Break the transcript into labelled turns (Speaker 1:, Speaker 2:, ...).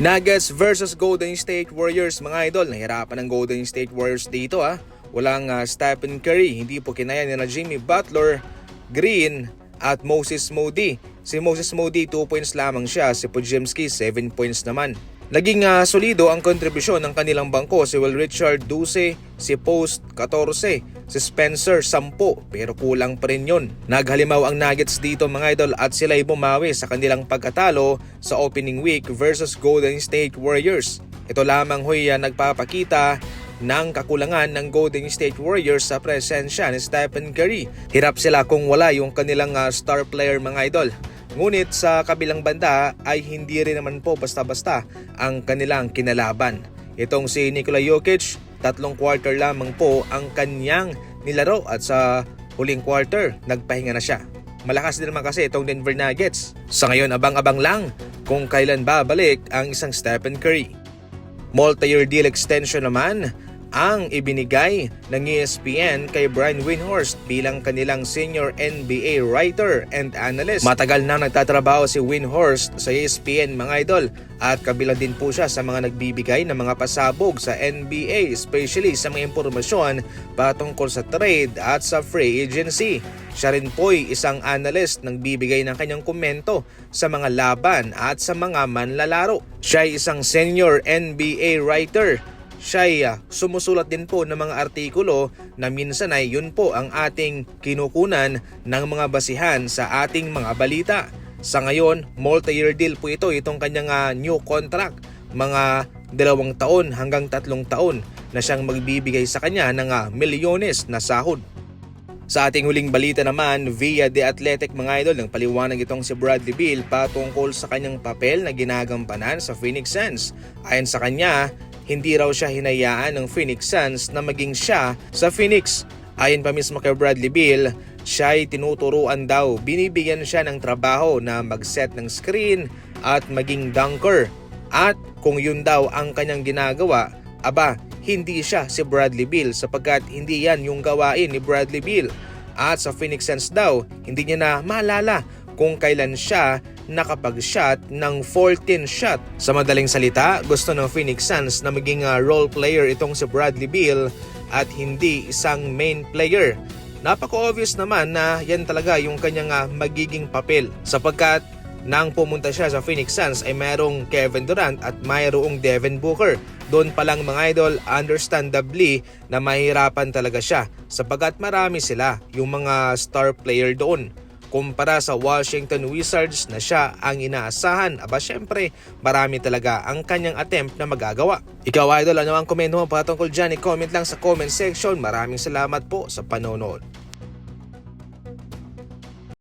Speaker 1: Nuggets versus Golden State Warriors mga idol. Nahirapan ng Golden State Warriors dito ha. Walang ah, Stephen Curry, hindi po kinaya ni Jimmy Butler, Green at Moses Moody. Si Moses Moody 2 points lamang siya, si Podziemski 7 points naman. Naging ah, solido ang kontribusyon ng kanilang bangko si Will Richard 12, si Post 14, si Spencer 10 pero kulang pa rin yun. Naghalimaw ang Nuggets dito mga idol at sila'y bumawi sa kanilang pagkatalo sa opening week versus Golden State Warriors. Ito lamang huy ah, nagpapakita ng kakulangan ng Golden State Warriors sa presensya ni Stephen Curry. Hirap sila kung wala yung kanilang ah, star player mga idol. Ngunit sa kabilang banda ay hindi rin naman po basta-basta ang kanilang kinalaban. Itong si Nikola Jokic, tatlong quarter lamang po ang kanyang nilaro at sa huling quarter, nagpahinga na siya. Malakas din naman kasi itong Denver Nuggets. Sa ngayon, abang-abang lang kung kailan babalik ang isang Stephen Curry. Multi-year deal extension naman ang ibinigay ng ESPN kay Brian Windhorst bilang kanilang senior NBA writer and analyst. Matagal na nagtatrabaho si Windhorst sa ESPN mga idol at kabilang din po siya sa mga nagbibigay ng mga pasabog sa NBA especially sa mga impormasyon patungkol sa trade at sa free agency. Siya rin po'y isang analyst nang bibigay ng kanyang komento sa mga laban at sa mga manlalaro. Siya ay isang senior NBA writer siya ah, sumusulat din po ng mga artikulo na minsan ay yun po ang ating kinukunan ng mga basihan sa ating mga balita. Sa ngayon, multi-year deal po ito, itong kanyang ah, new contract, mga dalawang taon hanggang tatlong taon na siyang magbibigay sa kanya ng ah, milyones na sahod. Sa ating huling balita naman, via The Athletic mga idol, ng paliwanag itong si Bradley Beal patungkol sa kanyang papel na ginagampanan sa Phoenix Suns. Ayon sa kanya, hindi raw siya hinayaan ng Phoenix Suns na maging siya sa Phoenix. Ayon pa mismo kay Bradley Beal, siya ay tinuturuan daw, binibigyan siya ng trabaho na mag-set ng screen at maging dunker. At kung yun daw ang kanyang ginagawa, aba, hindi siya si Bradley Beal sapagkat hindi yan yung gawain ni Bradley Beal. At sa Phoenix Suns daw, hindi niya na maalala kung kailan siya nakapag-shot ng 14 shot. Sa madaling salita, gusto ng Phoenix Suns na maging uh, role player itong si Bradley Beal at hindi isang main player. Napaka-obvious naman na yan talaga yung kanyang uh, magiging papel sapagkat nang pumunta siya sa Phoenix Suns ay mayroong Kevin Durant at mayroong Devin Booker. Doon pa lang mga idol, understandably na mahirapan talaga siya sapagkat marami sila yung mga star player doon kumpara sa Washington Wizards na siya ang inaasahan. Aba syempre, marami talaga ang kanyang attempt na magagawa. Ikaw idol, ano ang komento mo patungkol dyan? I-comment lang sa comment section. Maraming salamat po sa panonood.